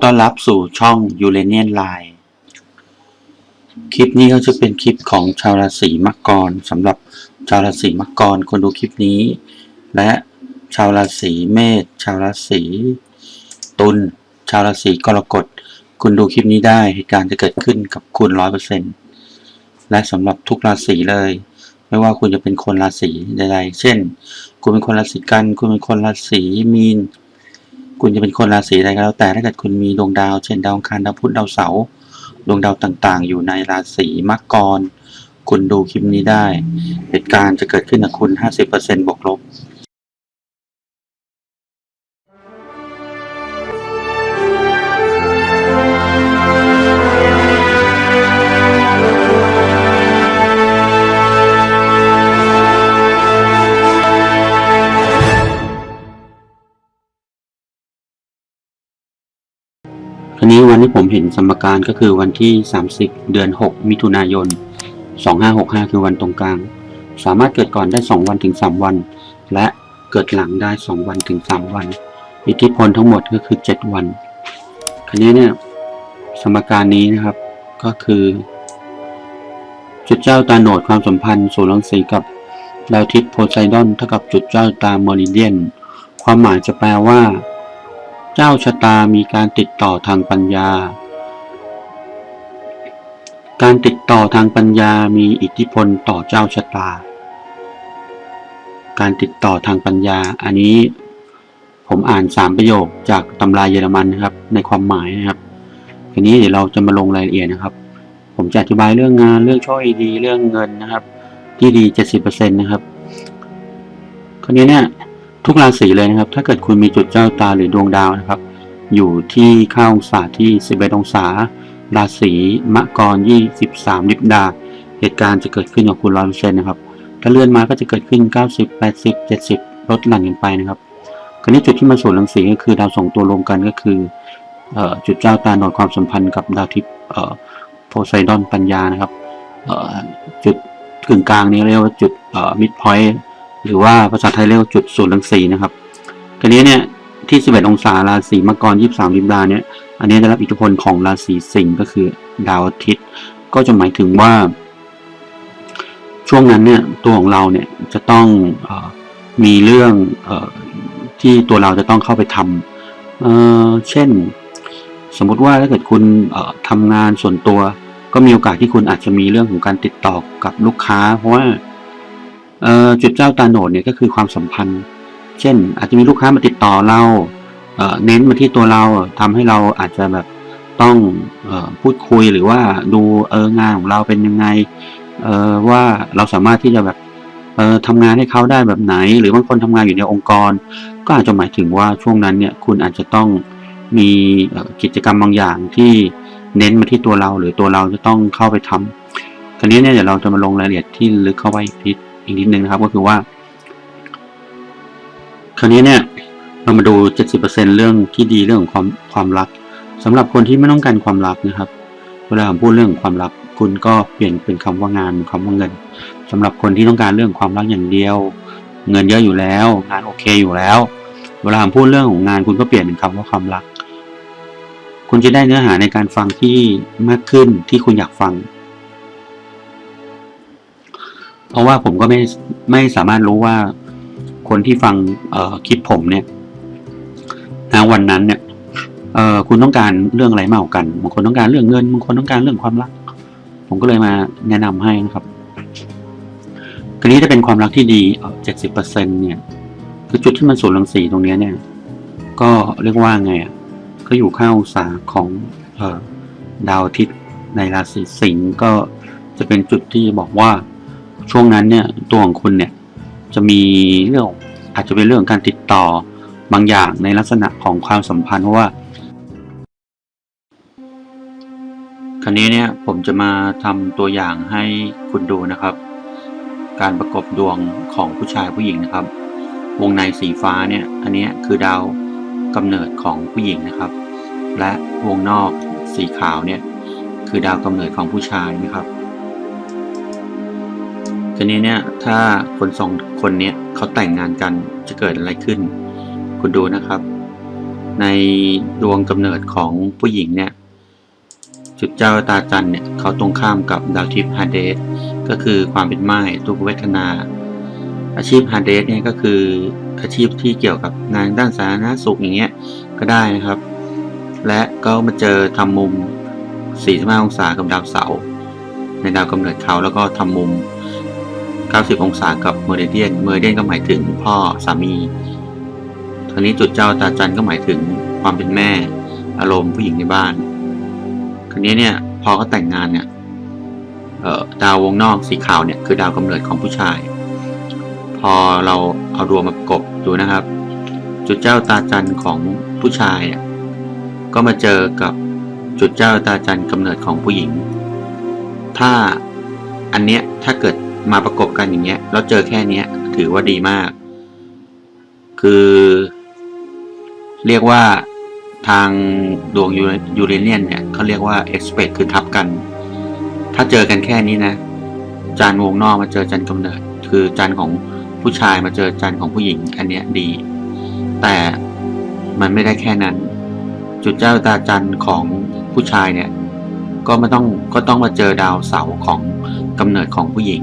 ขอต้อนรับสู่ช่องยูเรเนียนไลน์คลิปนี้ก็จะเป็นคลิปของชาวราศีมังกรสำหรับชาวราศีมังกรคนดูคลิปนี้ และชาวราศีเมษชาวราศีตุลชาวราศีกรกฎคุณดูคลิปนี้ได้เหตุการณ์จะเกิดขึ้นกับคุณร้อยเปอร์เซ็นและสำหรับทุกราศีเลย ไม่ว่าคุณจะเป็นคนราศีใดๆ เช่น คุณเป็นคนราศีกัน คุณเป็นคนราศีมีน คุณจะเป็นคนราศีใดก็แล้วแต่ถ้าเกิดคุณมีดวงดาว เช่นดาวคารดาวพุธดาวเสาร์ดวงดาวต่างๆ อยู่ในราศีมังกร คุณดูคลิปนี้ได้ เหตุการณ์จะเกิดขึ้นกับคุณ 50%บวกลบ นี้วันที่ผมเห็นสมการก็คือวันที่ 30 เดือน 6 มิถุนายน 2565 คือวันตรงกลาง สามารถเกิดก่อนได้ 2 วันถึง 3 วัน และเกิดหลังได้ 2 วันถึง 3 วัน อิทธิพลทั้งหมดก็คือ 7 วันคันนี้เนี่ยสมการนี้นะครับก็คือจุดเจ้าตาโหนดความสัมพันธ์สู่รังสีกับดาวทิศโพไซดอนเท่ากับจุดเจ้าตาเมริเดียน ความหมายจะแปลว่า เจ้าชะตามีการติดต่อทางปัญญา การติดต่อทางปัญญามีอิทธิพลต่อเจ้าชะตา การติดต่อทางปัญญา อันนี้ผมอ่านสามประโยคจากตำราเยอรมันนะครับ ในความหมายนะครับ ทีนี้เดี๋ยวเราจะมาลงรายละเอียดนะครับ ผมจะอธิบายเรื่องงานเรื่องโชคดี เรื่องเงินนะครับ ที่ดี 70%นะครับ คราวนี้เนี่ย ทุกราศีเลยนะครับ ถ้าเกิดคุณมีจุดเจ้าตาหรือดวงดาวนะครับ อยู่ที่ข้าองศาที่11องศา ราศีมะกร23ลิบดา เหตุการณ์จะเกิดขึ้นกับคุณร้อยเปอร์เซ็นต์นะครับ ถ้าเลื่อนมาก็จะเกิดขึ้น 90 80 70 ลดหลั่นกันไปนะครับคราวนี้จุดที่มาสู่รังสีก็คือดาวสองตัวรวมกันก็คืออจุดเจ้าตาหนอดความสัมพันธ์กับดาวทิพย์โพไซดอนปัญญานะครับจุดกึ่งกลางนี้เรียกว่าจุดมิดพอยต์ หรือว่าภาษาไทยเรียกว่าจุดศูนย์รังสีนะครับคราวนี้เนี่ยที่ 11 องศาราศีมังกร 23ลิบดาเนี่ยอันนี้ได้รับอิทธิพลของราศีสิงห์ก็คือดาวอาทิตย์ ก็จะหมายถึงว่า ช่วงนั้นเนี่ยตัวของเราเนี่ยจะต้องอมีเรื่องอที่ตัวเราจะต้องเข้าไปทำเเช่น สมมติว่าถ้าเกิดคุณทำงานส่วนตัว ก็มีโอกาสที่คุณอาจจะมีเรื่องของการติดต่อกับลูกค้า เพราะว่า จุดเจ้าตาโหนดเนี่ยก็คือความสัมพันธ์ เช่น อาจจะมีลูกค้ามาติดต่อเราเอ่อเน้นมาที่ตัวเราทำให้เราอาจจะแบบต้องอพูดคุยหรือว่าดูเอองานของเราเป็นยังไงเออว่าเราสามารถที่จะแบบเออทำงานให้เขาได้แบบไหน หรือบางคนทำงานอยู่ในองค์กร ก็อาจจะหมายถึงว่าช่วงนั้นเนี่ยคุณอาจจะต้องมีกิจกรรมบางอย่างที่เน้นมาที่ตัวเรา หรือตัวเราจะต้องเข้าไปทำคราวนี้เนี่ยเดี๋ยวเราจะมาลงรายละเอียดที่ลึกเข้าไปอีกนิด อีกนิดนึงนะครับ ก็คือว่า คราวนี้เนี่ย เรามาดู 70%เรื่องที่ดีเรื่องของความความรักสำหรับคนที่ไม่ต้องการความรักนะครับ เวลาผมพูดเรื่องของความรัก คุณก็เปลี่ยนเป็นคำว่างานเป็นคำว่าเงินสำหรับคนที่ต้องการเรื่องความรักอย่างเดียว เงินเยอะอยู่แล้ว งานโอเคอยู่แล้ว เวลาผมพูดเรื่องของงาน คุณก็เปลี่ยนเป็นคำว่าความรัก คุณจะได้เนื้อหาในการฟังที่มากขึ้นที่คุณอยากฟัง เพราะว่าผมก็ไม่ไม่สามารถรู้ว่าคนที่ฟังคลิปผมเนี่ยณวันนั้นเนี่ยคุณต้องการเรื่องอะไรมากกว่ากันบางคนต้องการเรื่องเงินบางคนต้องการเรื่องความรัก ผมก็เลยมาแนะนำให้นะครับคราวนี้ถ้าเป็นความรักที่ดีเจ็ดสิบเปอร์เซ็นเนี่ย คือจุดที่มันสูนย์รังสีตรงนี้เนี่ย ก็เรียกว่าไงอะก็อยู่ข้างองศาของอดาวอาทิตย์ในราศีสิงห์ก็จะเป็นจุดที่บอกว่า ช่วงนั้นเนี่ยตัวของคุณเนี่ยจะมีเรื่องอาจจะเป็นเรื่องการติดต่อบางอย่างในลักษณะของความสัมพันธ์เพราะว่า คราวนี้เนี่ยผมจะมาทำตัวอย่างให้คุณดูนะครับ การประกบดวงของผู้ชายผู้หญิงนะครับ วงในสีฟ้าเนี่ยอันนี้คือดาวกำเนิดของผู้หญิงนะครับ และวงนอกสีขาวเนี่ยคือดาวกำเนิดของผู้ชายนะครับ ทีนี้เนี่ยถ้าคนสองคนเนี้ยเขาแต่งงานกันจะเกิดอะไรขึ้น คุณดูนะครับ ในดวงกำเนิดของผู้หญิงเนี่ยจุดเจ้าตาจันเนี่ยเขาตรงข้ามกับดาวทิพย์ฮาเดสก็คือความเป็นไม้ทุกเวทนา อาชีพฮาเดสเนี่ยก็คืออาชีพที่เกี่ยวกับงานด้านสาธารณสุขอย่างเงี้ยก็ได้นะครับ และก็มาเจอทำมุม 45 องศากับดาวเสาร์ในดาวกำเนิดเขาแล้วก็ทำมุม 90 องศากับเมอริเดียน เมอริเดียนก็หมายถึงพ่อสามีทีนี้จุดเจ้าตาจันก็หมายถึงความเป็นแม่ อารมณ์ผู้หญิงในบ้านคราวนี้เนี่ยพอเขาแต่งงานเนี่ยเอ่อดาววงนอกสีขาวเนี่ยคือดาวกำเนิดของผู้ชาย พอเราเอาดวงมาประกบดูนะครับ จุดเจ้าตาจันของผู้ชายอะก็มาเจอกับจุดเจ้าตาจันกำเนิดของผู้หญิง ถ้าอันเนี้ยถ้าเกิด มาประกบกันอย่างเงี้ยแล้วเจอแค่เนี้ย ถือว่าดีมาก คือ เรียกว่าทางดวงยูเรเนียนเนี่ยเขาเรียกว่าเอ็กซ์เพคือทับกัน ถ้าเจอกันแค่นี้นะ จานวงนอกมาเจอจันกำเนิด คือจานของผู้ชายมาเจอจานของผู้หญิง อันเนี้ยดี แต่มันไม่ได้แค่นั้น จุดเจ้าตาจันของผู้ชายเนี่ย ก็ไม่ต้องก็ต้องมาเจอดาวเสาร์ของกำเนิดของผู้หญิง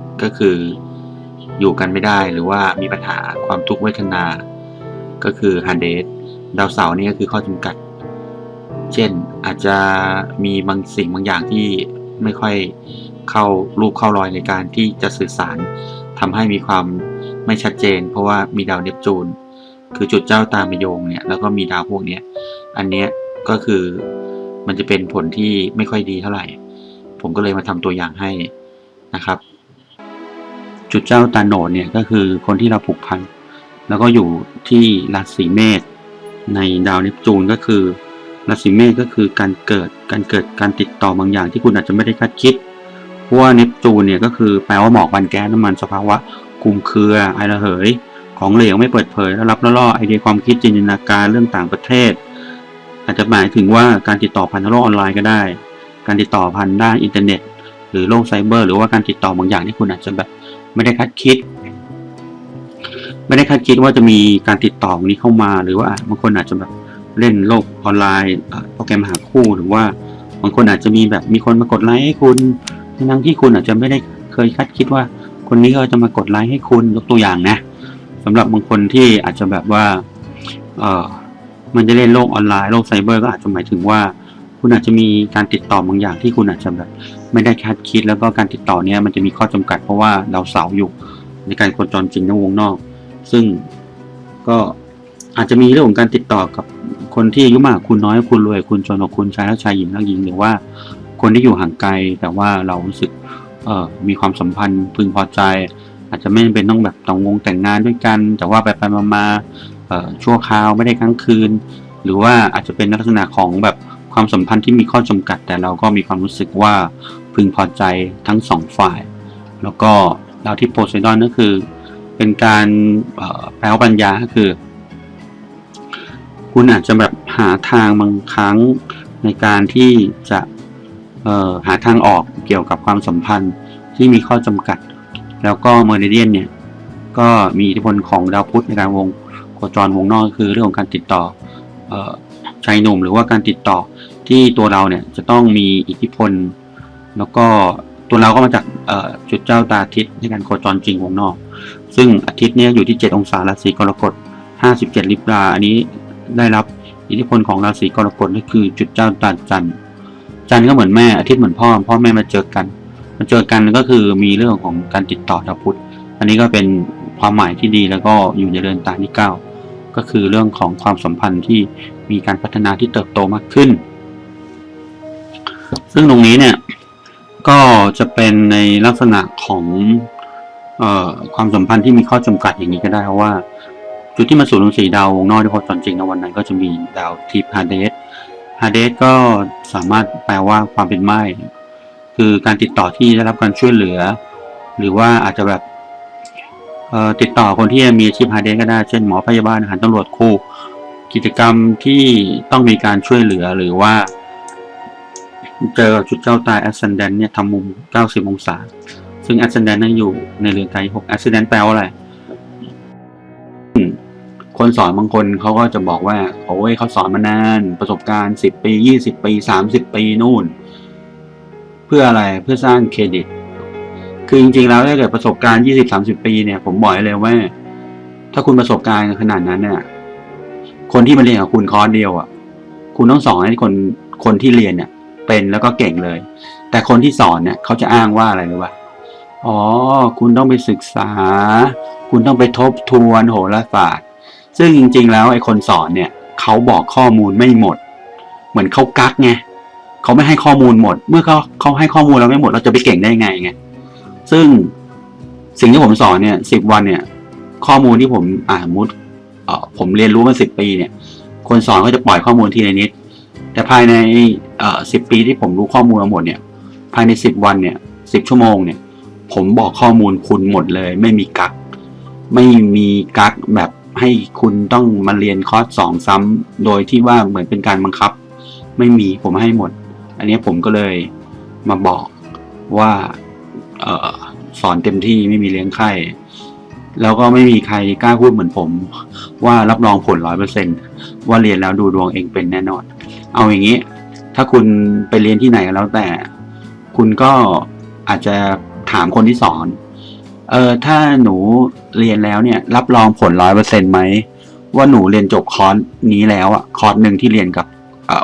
ก็คืออยู่กันไม่ได้หรือว่ามีปัญหาความทุกข์เวทนา ก็คือฮันเดสดาวเสาร์นี่ก็คือข้อจำกัด เช่นอาจจะมีบางสิ่งบางอย่างที่ไม่ค่อยเข้ารูปเข้ารอยในการที่จะสื่อสารทำให้มีความไม่ชัดเจน เพราะว่ามีดาวเนปจูน คือจุดเจ้าตามมโยงเนี่ยแล้วก็มีดาวพวกเนี้ยอันเนี้ยก็คือมันจะเป็นผลที่ไม่ค่อยดีเท่าไหร่ ผมก็เลยมาทำตัวอย่างให้นะครับ จุดเจ้าตาโหนดเนี่ยก็คือคนที่เราผูกพัน แล้วก็อยู่ที่ราศีเมษในดาวเนปจูนก็คือราศีเมษก็คือการเกิดการเกิดการติดต่อบางอย่างที่คุณอาจจะไม่ได้คาดคิดเพราะว่าเนปจูนเนี่ยก็คือแปลว่าหมอกควันแก๊สน้ำมันสภาวะคลุมเครือไอระเหย ของเหลวไม่เปิดเผยแล้วรับล้วล่อไอเดียความคิดจินตนาการเรื่องต่างประเทศ อาจจะหมายถึงว่าการติดต่อผ่านโลกออนไลน์ก็ได้ การติดต่อผ่านด้านอินเทอร์เน็ต หรือโลกไซเบอร์ หรือว่าการติดต่อบางอย่างที่คุณอาจจะแบบ ไม่ได้คาดคิด ไม่ได้คาดคิดว่าจะมีการติดต่อนี้เข้ามา หรือว่าบางคนอาจจะแบบเล่นโลกออนไลน์โปรแกรมหาคู่หรือว่าบางคนอาจจะมีแบบมีคนมากดไลค์ให้คุณทั้งที่คุณอาจจะไม่ได้เคยคาดคิดว่า คนนี้เขาจะมากดไลค์ให้คุณยกตัวอย่างนะสำหรับบางคนที่อาจจะแบบว่าเออมันจะเล่นโลกออนไลน์โลกไซเบอร์ก็อาจจะหมายถึงว่า คุณอาจจะมีการติดต่อบางอย่างที่คุณอาจจะแบบไม่ได้คาดคิด แล้วก็การติดต่อเนี้ยมันจะมีข้อจำกัดเพราะว่าดาเสาอยู่ในการโคจรจริงในวงนอก ซึ่งก็อาจจะมีเรื่องของการติดต่อกับคนที่อายุมากคุณน้อยคุณรวยคุณจนคุณชายแล้วชายหญิงแล้วหญิงหรือว่าคนที่อยู่ห่างไกลแต่ว่าเรารู้สึกเอ่อมีความสัมพันธ์พึงพอใจ อาจจะไม่จำเป็นต้องแบบต้องวงแต่งงานด้วยกัน แต่ว่าไปไปมามาๆชั่วคราวไม่ได้ครั้งคืน หรือว่าอาจจะเป็นลักษณะของแบบ ความสัมพันธ์ที่มีข้อจำกัด แต่เราก็มีความรู้สึกว่าพึงพอใจทั้งสองฝ่าย แล้วก็ดาวที่โพไซดอนก็คือ เป็นการแปลว่าปัญญาก็คือ คุณอาจจะแบบหาทางบางครั้งในการที่จะหาทางออกเกี่ยวกับความสัมพันธ์ที่มีข้อจำกัด แล้วก็เมอร์เดียนเนี่ยก็มีอิทธิพลของดาวพุธในการวงโคจรวงนอกคือเรื่องของการติดต่ออ ชายหนุ่มหรือว่าการติดต่อที่ตัวเราเนี่ยจะต้องมีอิทธิพล แล้วก็ตัวเราก็มาจากจุดเจ้าตาอาทิตย์ในการโคจรจริงวงนอก ซึ่งอาทิตย์เนี่ยอยู่ที่ 7 องศาราศีกรกฎ 57 ลิบราอันนี้ได้รับอิทธิพลของราศีกรกฎก็คือจุดเจ้าตาจันทร์จันทร์ก็เหมือนแม่อาทิตย์เหมือนพ่อพ่อแม่มาเจอกันมาเจอกันก็คือมีเรื่องของการติดต่อดาวพุธอันนี้ก็เป็นความหมายที่ดีแล้วก็อยู่ในเรือนตาที่เก็คือเรื่องของความสัมพันธ์ที่มีการพัฒนาที่เติบโตมากขึ้น ซึ่งตรงนี้เนี่ยก็จะเป็นในลักษณะของออความสัมพันธ์ที่มีข้อจำกัดอย่างนี้ก็ได้เพราะว่าจุดที่มาสู่ดวงสีดาววงนอกที่พบตอนจริงในวันนั้นก็จะมีดาวทิพฮาเดสฮาเดสก็สามารถแปลว่าความเป็นไม้คือการติดต่อที่ได้รับการช่วยเหลือ หรือว่าอาจจะแบบ ติดต่อคนที่มีอาชีพฮาเดสก็ได้ เช่นหมอพยาบาลอาหารตำรวจครูกิจกรรมที่ต้องมีการช่วยเหลือหรือว่า เจอจุดเจ้าตาย ascendant เนี่ยทำมุม 90 องศา ซึ่ง ascendant นั้นอยู่ในเรือนไทย6 ascendant แปลว่าอะไร คนสอนบางคนเขาก็จะบอกว่า โอ้ยเขาสอนมานาน ประสบการณ์ 10 ปี 20 ปี 30 ปีนู่น เพื่ออะไรเพื่อสร้างเครดิต คือจริงๆแล้วถ้าเกิดประสบการณ์20-30ปีเนี่ยผมบอกให้เลยว่า ถ้าคุณประสบการณ์ขนาดนั้นเนี่ย คนที่มาเรียนกับคุณคอร์สเดียวอะ คุณต้องสอนให้คนคนที่เรียนเนี่ย เป็นแล้วก็เก่งเลย แต่คนที่สอนเนี่ยเขาจะอ้างว่าอะไรรู้ป่ะอ๋อ คุณต้องไปศึกษา คุณต้องไปทบทวนโหราศาสตร์ ซึ่งจริง ๆ แล้วไอ้คนสอนเนี่ยเขาบอกข้อมูลไม่หมด เหมือนเขากักไงเขาไม่ให้ข้อมูลหมด เมื่อเขาเขาให้ข้อมูลเราไม่หมด เราจะไปเก่งได้ไงไง ซึ่งสิ่งที่ผมสอนเนี่ยสิบวันเนี่ย ข้อมูลที่ผมอ่านมุดเออผมเรียนรู้มาสิบปีเนี่ย คนสอนก็จะปล่อยข้อมูลทีละนิด แต่ภายในเออสิบปีที่ผมรู้ข้อมูลมาหมดเนี่ย ภายในสิบวันเนี่ยสิบชั่วโมงเนี่ย ผมบอกข้อมูลคุณหมดเลย ไม่มีกัก ไม่มีกักแบบให้คุณต้องมาเรียนคอร์สสองซ้ำโดยที่ว่าเหมือนเป็นการบังคับ ไม่มีผมให้หมด อันนี้ผมก็เลยมาบอกว่าเออ สอนเต็มที่ไม่มีเลี้ยงไข้แล้วก็ไม่มีใครกล้าพูดเหมือนผม ว่ารับรองผลร้อยเปอร์เซนว่าเรียนแล้วดูดวงเองเป็นแน่นอน เอาอย่างนี้ ถ้าคุณไปเรียนที่ไหนก็แล้วแต่ คุณก็อาจจะถามคนที่สอนเออถ้าหนูเรียนแล้วเนี่ย รับรองผลร้อยเปอร์เซ็นไหมว่าหนูเรียนจบคอร์สนี้แล้วอะคอร์สหนึ่งที่เรียนกับ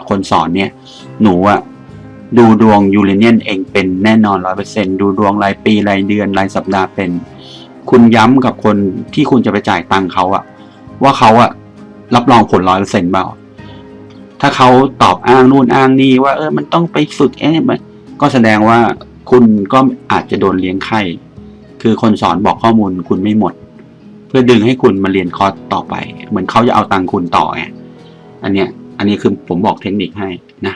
คนสอนเนี่ย หนูอะ ดูดวงยูเรเนียนเองเป็นแน่นอนร้อยเปอร์เซ็นดูดวงรายปีรายเดือนรายสัปดาห์เป็น คุณย้ำกับคนที่คุณจะไปจ่ายตังค์เขาอะว่าเขาอะรับรองผลร้อยเปอร์เซ็นต์เปล่าถ้าเขาตอบอ้างนู่นอ้างนี่ว่าเออมันต้องไปฝึกเอ๊ะมันก็แสดงว่าคุณก็อาจจะโดนเลี้ยงไข้ คือคนสอนบอกข้อมูลคุณไม่หมด เพื่อดึงให้คุณมาเรียนคอร์สต่อไป เหมือนเขาจะเอาตังค์คุณต่อไงอันเนี้ยอันนี้คือผมบอกเทคนิคให้นะ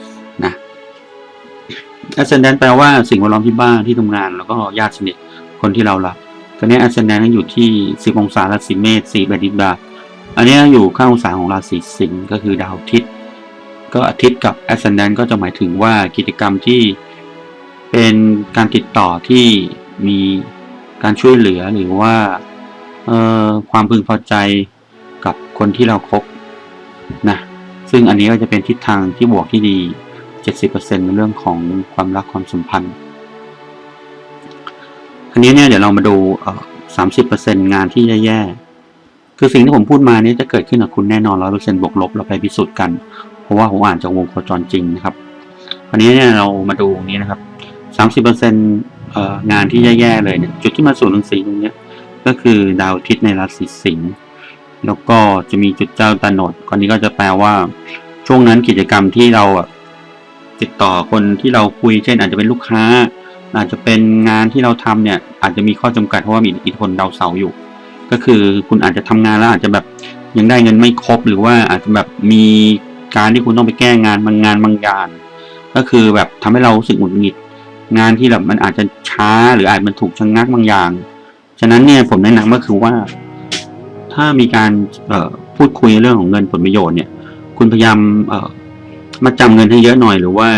ascendant แปลว่าสิ่งแวดล้อมที่บ้านที่ทำงาน แล้วก็ญาติสนิทคนที่เรารักตอนนี้ ascendant อยู่ที่ 10 องศาราศีเมษ4แปดดิบาอันนี้อยู่ข้างองศาของราศีสิงห์ก็คือดาวอาทิตย์ ก็อาทิตย์กับ ascendant ก็จะหมายถึงว่ากิจกรรมที่เป็นการติดต่อที่มีการช่วยเหลือหรือว่าความพึงพอใจกับคนที่เราครบนะซึ่งอันนี้ก็จะเป็นทิศทางที่บวกที่ดี 70%ในเรื่องของความรักความสัมพันธ์อันนี้เนี่ยเดี๋ยวเรามาดูเอ่อ30%งานที่แย่ๆ คือสิ่งที่ผมพูดมานี้จะเกิดขึ้นกับคุณแน่นอน100%บวกลบเราไปพิสูจน์กัน เพราะว่าผมอ่านจากวงโคจรจริงนะครับ อันนี้เนี่ยเรามาดูนี้นะครับ30%เอ่องานที่แย่ๆเลยเนี่ยจุดที่มาสู่หนังสีตรงเนี้ยก็คือดาวอาทิตย์ในราศีสิงห์ แล้วก็จะมีจุดเจ้าตาโนดคนนี้ก็จะแปลว่าช่วงนั้นกิจกรรมที่เรา ติดต่อคนที่เราคุย เช่นอาจจะเป็นลูกค้า อาจจะเป็นงานที่เราทำเนี่ยอาจจะมีข้อจำกัดเพราะว่ามีอิทธิพลดาวเสาร์อยู่ ก็คือคุณอาจจะทำงานแล้วอาจจะแบบยังได้เงินไม่ครบหรือว่าอาจจะแบบมีการที่คุณต้องไปแก้งานบางงานบางอย่างก็คือแบบทำให้เรารู้สึกหงุดหงิด งานที่แบบมันอาจจะช้าหรืออาจมันถูกชะงงักบางอย่าง ฉะนั้นเนี่ยผมแนะนำก็คือว่า ถ้ามีการพูดคุยเรื่องของเงินผลประโยชน์เนี่ย คุณพยายาม มาจำเงินให้เยอะหน่อยหรือว่า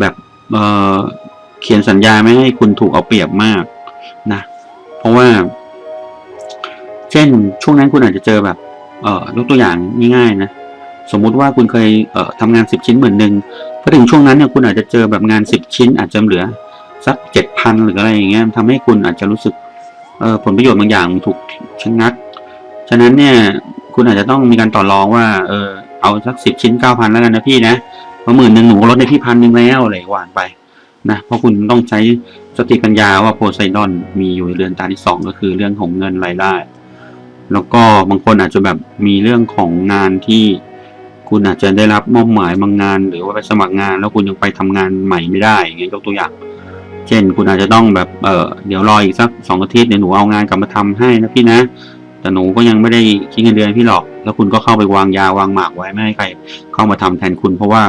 แบบเเขียนสัญญาไม่ให้คุณถูกเอาเปรียบมากนะ เพราะว่า เช่นช่วงนั้นคุณอาจจะเจอแบบ เอ่อยกตัวอย่างง่ายๆนะสมมุติว่าคุณเคยเอ่อทำงานสิบชิ้นหมื่นหนึ่งพอถึงช่วงนั้นเนี่ยคุณอาจจะเจอแบบงานสิบชิ้น อาจจะเหลือสักเจ็ดพันหรืออะไรอย่างเงี้ยทำให้คุณอาจจะรู้สึกเอ่อผลประโยชน์บางอย่างถูกชะงัก ฉะนั้นเนี่ยคุณอาจจะต้องมีการต่อรองว่า เออ เอาสักสิบชิ้นเก้าพันแล้วกันนะพี่นะพราหมื่นหนึ่งหนูลดในพี่พันหนึ่งแล้วอะไรหวานไปนะเพราะคุณต้องใช้สติปัญญาว่าโพไซดอนมีอยู่ในเรือนตาที่สองก็คือเรื่องของเงินรายได้แล้วก็บางคนอาจจะแบบมีเรื่องของงานที่คุณอาจจะได้รับมอบหมายบางงาน หรือว่าไปสมัครงาน แล้วคุณยังไปทำงานใหม่ไม่ได้อย่างเงี้ยยกตัวอย่าง เช่น คุณอาจจะต้องแบบเออเดี๋ยวรออีกสักสองอาทิตย์เดี๋ยวหนูเอางานกลับมาทำให้นะพี่นะ แต่หนูก็ยังไม่ได้คิดเงินเดือนพี่หรอก แล้วคุณก็เข้าไปวางยาวางหมากไว้ไม่ให้ใครเข้ามาทำแทนคุณเพราะว่า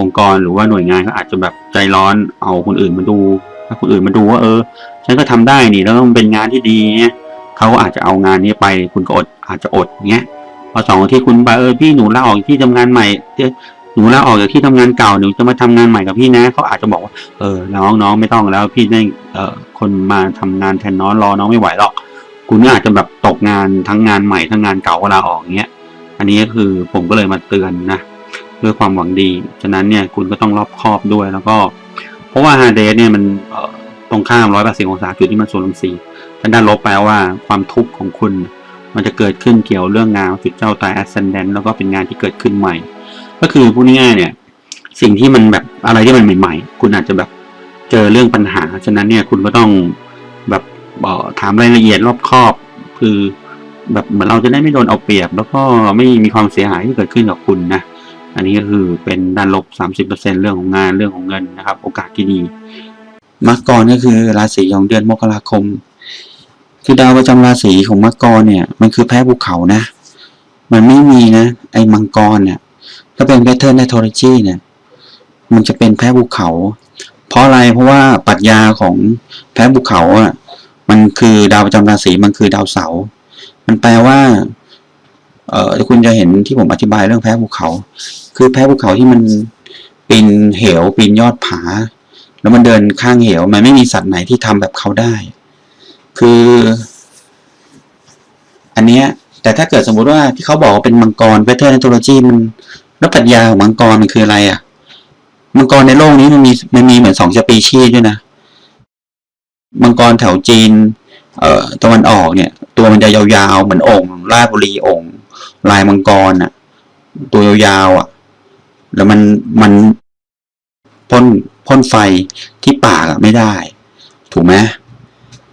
องค์กรหรือว่าหน่วยงานก็อาจจะแบบใจร้อนเอาคนอื่นมาดู ถ้าคนอื่นมาดูว่าเออฉันก็ทำได้นี่แล้วมันเป็นงานที่ดีเนี่ยเขาอาจจะเอางานนี้ไป คุณก็อดอาจจะอดเงี้ยพอสองอาที่คุณไปเออพี่หนูลาออกที่ทำงานใหม่เี่ยหนูลาออกจากที่ทำงานเก่าหนูจะมาทำงานใหม่กับพี่นะเขาอาจจะบอกว่าเออน้องน้องไม่ต้องแล้วพี่ได้เออคนมาทำงานแทนน้องรอน้องไม่ไหวหรอก คุณก็อาจจะแบบตกงานทั้งงานใหม่ทั้งงานเก่าก็ลาออกอย่างเงี้ย อันนี้ก็คือผมก็เลยมาเตือนนะด้วยความหวังดี ฉะนั้นเนี่ยคุณก็ต้องรอบคอบด้วยแล้วก็ เพราะว่าฮาร์เดสเนี่ยมันตรงข้ามร้อยแปดสิบองศาจุดที่มันส่วนลงสีทางด้านลบแปลว่าความทุกข์ของคุณ มันจะเกิดขึ้นเกี่ยวเรื่องงานจุดเจ้าตาย ascendant แล้วก็เป็นงานที่เกิดขึ้นใหม่ ก็คือพูดง่ายๆเนี่ย สิ่งที่มันแบบอะไรที่มันใหม่ ๆ คุณอาจจะแบบเจอเรื่องปัญหา ฉะนั้นเนี่ยคุณก็ต้อง บอ่อถามรายละเอียดรอบคอบ คือแบบเหมือนเราจะได้ไม่โดนเอาเปรียบ แล้วก็ไม่มีความเสียหายที่เกิดขึ้นกับคุณนะอันนี้ก็คือเป็นด้านลบ 30%เรื่องของงานเรื่องของเงินนะครับ โอกาสที่ดีมักกรก็คือราศีของเดือนมกราคม คือดาวประจำราศีของมักกรเนี่ย มันคือแพ้ภูเขานะ มันไม่มีนะ ไอ้มังกรเนี่ยถ้าเป็นแพทเทิร์นในโทรจีเนี่ย มันจะเป็นแพ้ภูเขา เพราะอะไรเพราะว่าปรัชญาของแพ้ภูเขาอะ มันคือดาวประจำราศีมันคือดาวเสาร์มันแปลว่า เอ่อคุณจะเห็นที่ผมอธิบายเรื่องแพ้ภูเขา คือแพ้ภูเขาที่มันปีนเหวปีนยอดผา แล้วมันเดินข้างเหว มันไม่มีสัตว์ไหนที่ทำแบบเขาได้ คือ อันเนี้ย แต่ถ้าเกิดสมมุติว่าที่เขาบอกว่าเป็นมังกรเวทเทอร์นโทโลจีมันแล้วปรัชญาของมังกรมันคืออะไรอะ มังกรในโลกนี้มันมีมันมีเหมือนสองสปีชีส์ด้วยนะ มังกรแถวจีน เอ่อตะวันออกเนี่ย ตัวมันจะยาวๆ เหมือนองค์ราชบุรีองค์ ลายมังกรอะ ตัวยาวๆอะ แล้วมันมันพ่นพ่นไฟที่ปากอะไม่ได้ ถูกไหม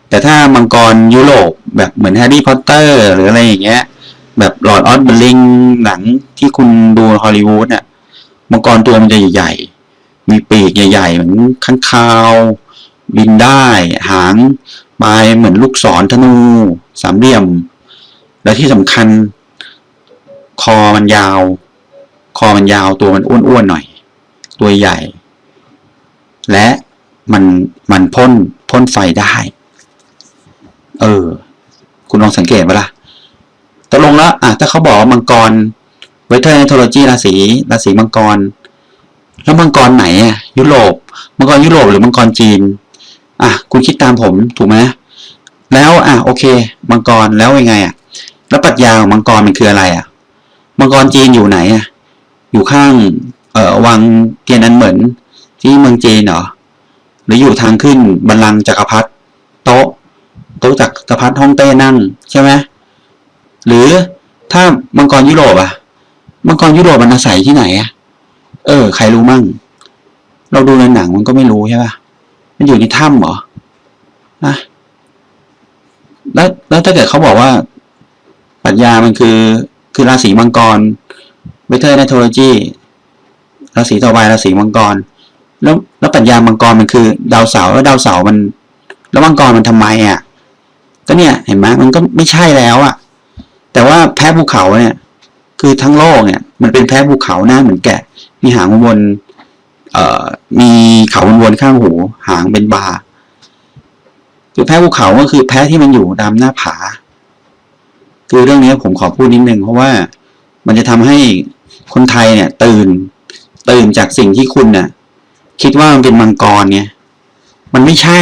แต่ถ้ามังกรยุโรปแบบเหมือนแฮร์รี่พอตเตอร์ หรืออะไรอย่างเงี้ย แบบหลอดออสเบลลิงหนังที่คุณดูฮอลลีวูดเนี่ยมังกรตัวมันจะใหญ่ๆมีปีกใหญ่ๆเหมือนข้างคาว บินได้ หางปลายเหมือนลูกศรธนู สามเหลี่ยม และที่สำคัญ คอมันยาว คอมันยาวตัวมันอ้วนๆหน่อย ตัวใหญ่ และมันมันพ่นพ่นไฟได้ เออ คุณลองสังเกตไหมล่ะตกลงแล้วอะถ้าเขาบอกมังกรเวทเทอร์นโทโลจีราศีราศีมังกร แล้วมังกรไหนอะยุโรป มังกรยุโรปหรือมังกรจีน อะคุณคิดตามผมถูกไหมแล้วอะโอเค มังกรแล้วยังไงอะ แล้วปรัชญาของมังกรมันคืออะไรอะ มังกรจีนอยู่ไหนอะ อยู่ข้างเอ่อวังเทียนอันเหมือนที่เมืองจีนเหรอหรืออยู่ทางขึ้นบัลลังก์จักรพรรดิโต๊ะโต๊ะจักรพรรดิฮ่องเต้นั่งใช่ไหมหรือถ้ามังกรยุโรปอะ มังกรยุโรปมันอาศัยที่ไหนอะ เออ ใครรู้มั่ง เราดูในหนังมันก็ไม่รู้ใช่ป่ะ มันอยู่ในถ้ำเหรอนะแล้วแล้วถ้าเกิดเขาบอกว่าปรัชญามันคือคือราศีมังกรเวเทอร์นโทโลจีราศีต่อไปราศีมังกร แล้วแล้วปรัชญามังกรมันคือ ดาวเสาร์แล้วดาวเสาร์มัน แล้วมังกรมันทำไมอะ ก็เนี่ยเห็นไหมมันก็ไม่ใช่แล้วอะ แต่ว่าแพ้ภูเขาเนี่ย คือทั้งโลกเนี่ย มันเป็นแพ้ภูเขาหน้าเหมือนแกะมีหางวน มีเขาวนๆข้างหู หางเป็นบาคือแพ้ภูเขาก็คือแพ้ที่มันอยู่ตามหน้าผา คือเรื่องนี้ผมขอพูดนิดนึงเพราะว่ามันจะทำให้คนไทยเนี่ย ตื่น ตื่นจากสิ่งที่คุณเนี่ยคิดว่ามันเป็นมังกรเนี่ยมันไม่ใช่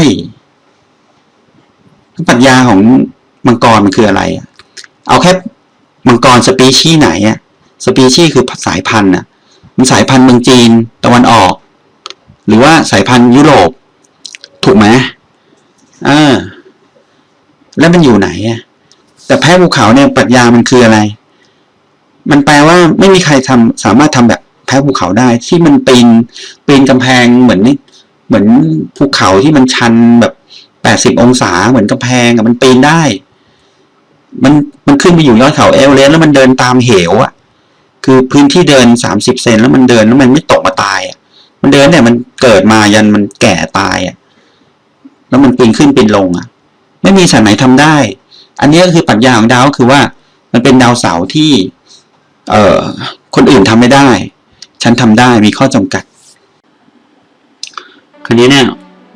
ปรัชญาของมังกรมันคืออะไร เอาแค่มังกรสปีชีส์ไหนอะสปีชีส์คือสายพันธุ์อะมันสายพันธุ์เมืองจีน ตะวันออก หรือว่าสายพันธุ์ยุโรป ถูกไหมเออ แล้วมันอยู่ไหนอะแต่แพ้ภูเขาเนี่ยปรัชญามันคืออะไร มันแปลว่าไม่มีใครทำสามารถทำแบบแพ้ภูเขาได้ ที่มันปีนปีนกำแพงเหมือนนี่เหมือนภูเขาที่มันชันแบบแปดสิบองศาเหมือนกำแพงอะมันปีนได้ มันมันขึ้นไปอยู่ยอดเขาเอเวอเรสแล้วมันเดินตามเหวอะคือพื้นที่เดินสามสิบเซนแล้วมันเดินแล้วมันไม่ตกมาตายอะ มันเดินเนี่ยมันเกิดมายันมันแก่ตายอะ แล้วมันปีนขึ้นปีนลงอะ ไม่มีสายไหนทำได้ อันนี้ก็คือปรัชญาของดาวก็คือว่า มันเป็นดาวเสาที่ เอ่อ คนอื่นทำไม่ได้ ฉันทำได้มีข้อจำกัด คราวนี้เนี่ย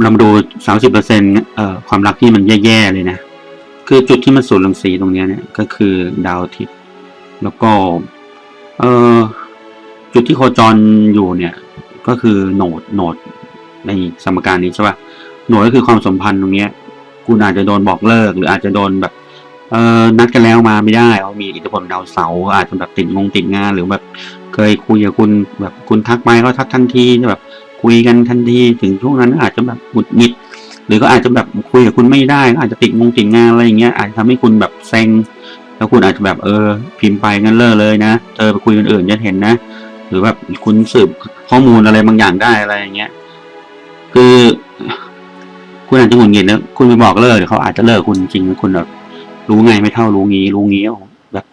เรามาดูสามสิบเปอร์เซ็นเอ่อความรักที่มันแย่ๆเลยนะ คือจุดที่มันสูญรังสีตรงเนี้ยเนี่ยก็คือดาวอาทิตย์ แล้วก็ เอ่อจุดที่โคจรอยู่เนี่ย ก็คือโหนดโหนดในสมการนี้ใช่ปะโหนดก็คือความสัมพันธ์ตรงเนี้ย คุณอาจจะโดนบอกเลิก หรืออาจจะโดนแบบเออนัดกันแล้วมาไม่ได้เอามีอิทธิพลดาวเสาร์อาจจะแบบติดงงติดงาน หรือแบบเคยคุยกับคุณแบบคุณทักไปก็ทักทันทีแบบคุยกันทันทีถึงช่วงนั้นอาจจะแบบหงุดหงิด หรือก็อาจจะแบบคุยกับคุณไม่ได้ก็อาจจะติดงงติดงานอะไรอย่างเงี้ยอาจจะทำให้คุณแบบเซ็งแล้วคุณอาจจะแบบเออพิมพ์ไปงั้นเลิกเลยนะเธอไปคุยกันอื่นจะเห็นนะ รือแบบคุณสืบข้อมูลอะไรบางอย่างได้อะไรอย่างเงี้ย คือ คุณอาจจะหงุดหงิดแล้วคุณไปบอกเลิกเดี๋ยวเขาอาจจะเลิกคุณจริงๆคุณแบบรู้ไงไม่เท่ารู้งี้รู้งี้แบบ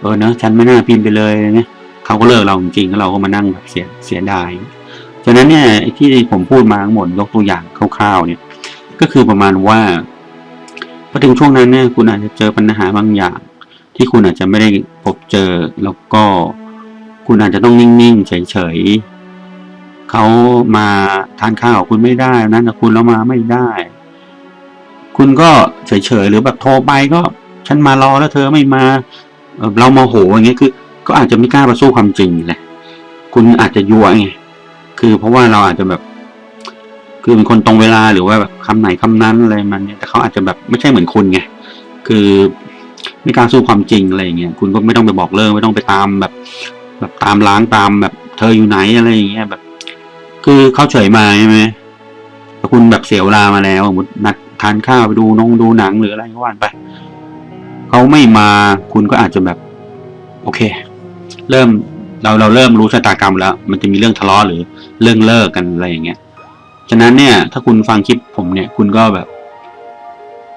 เออเนอะฉันไม่น่าพิมพ์ไปเลยไรเงี้ยเขาก็เลิกเราจริงแล้วเราก็มานั่งแบบเสียเสียดายฉะนั้นเนี่ยไอ้ที่ผมพูดมาทั้งหมดยกตัวอย่างคร่าวๆเนี่ย ก็คือประมาณว่าพอถึงช่วงนั้นเนี่ยคุณอาจจะเจอปัญหาบางอย่าง ที่คุณอาจจะไม่ได้พบเจอแล้วก็ คุณอาจจะต้องนิ่งๆเฉยๆเขามาทานข้าวคุณไม่ได้นั้นคุณแล้วมาไม่ได้ คุณก็เฉยๆหรือแบบโทรไปก็ ฉันมารอแล้วเธอไม่มาเราโมโหอย่างเงี้ยคือ ก็อาจจะไม่กล้าประสู้ความจริงแหละคุณอาจจะยั่วไงคือเพราะว่าเราอาจจะแบบ คือเป็นคนตรงเวลาหรือว่าแบบคำไหนคำนั้นอะไรมันเนี่ยแต่เขาอาจจะแบบไม่ใช่เหมือนคุณไงคือไม่กล้าสู้ความจริงอะไรอย่างเงี้ยคุณก็ไม่ต้องไปบอกเลิกไม่ต้องไปตามแบบ แบบตามล้างตามแบบเธออยู่ไหนอะไรอย่างเงี้ยแบบ คือเขาเฉยมาใช่ไหมแต่คุณแบบเสียเวลามาแล้วสมมตินัดทานข้าวไปดูนงดูหนังหรืออะไรก็ว่าไปเขาไม่มาคุณก็อาจจะแบบ โอเค เริ่มเราเราเริ่มรู้ชะตากรรมแล้ว มันจะมีเรื่องทะเลาะหรือเรื่องเลิกกันอะไรอย่างเงี้ยฉะนั้นเนี่ย ถ้าคุณฟังคลิปผมเนี่ย คุณก็แบบ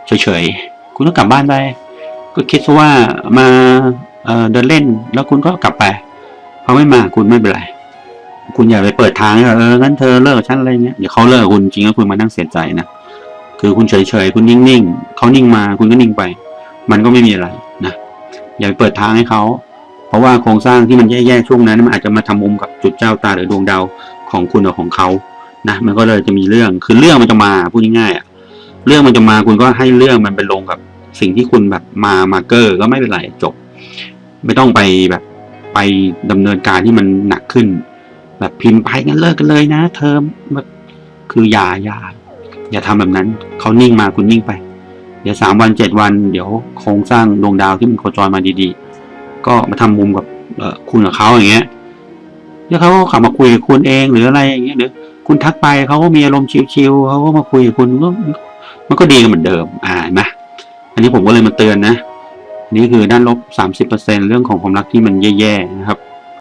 เฉยๆ คุณก็กลับบ้านไป ก็คิดซะว่ามาเอ่อเดินเล่น แล้วคุณก็กลับไป เขาไม่มาคุณไม่เป็นไร คุณอย่าไปเปิดทางให้เอองั้นเธอเลิกฉันอะไรเงี้ยเดี๋ยวเขาเลิกคุณจริงแล้วคุณมานั่งเสียใจนะคือคุณเฉยๆคุณนิ่งๆเขานิ่งมาคุณก็นิ่งไป มันก็ไม่มีอะไรนะอย่าไปเปิดทางให้เขาเพราะว่าโครงสร้างที่มันแย่ๆช่วงนั้นมันอาจจะมาทำมุมกับจุดเจ้าตาหรือดวงดาวของคุณกับของเขานะมันก็เลยจะมีเรื่องคือเรื่องมันจะมาพูดง่ายๆอะเรื่องมันจะมาคุณก็ให้เรื่องมันไปลงกับสิ่งที่คุณแบบมามาเกอร์ก็ไม่เป็นไรจบ ไม่ต้องไปแบบ ไปดำเนินการที่มันหนักขึ้น แบบพิมพ์ไปงั้นเลิกกันเลยนะเธอแบบคืออย่าอย่าอย่าทำแบบนั้นเขานิ่งมาคุณนิ่งไป เดี๋ยวสามวันเจ็ดวัน เดี๋ยวโครงสร้างดวงดาวที่มันโคจรมาดีๆ ก็มาทำมุมกับคุณกับเขาอย่างเงี้ยเดี๋ยวเขาก็ขับมาคุยกับคุณเองหรืออะไรอย่างเงี้ยหรือคุณทักไปเขาก็มีอารมณ์ชิวๆเขาก็มาคุยกับคุณก็มันก็ดีกันเหมือนเดิม อ่านไหมอันนี้ผมก็เลยมาเตือนนะ นี่คือด้านลบสามสิบเปอร์เซ็นเรื่องของความรักที่มันแย่ๆนะครับ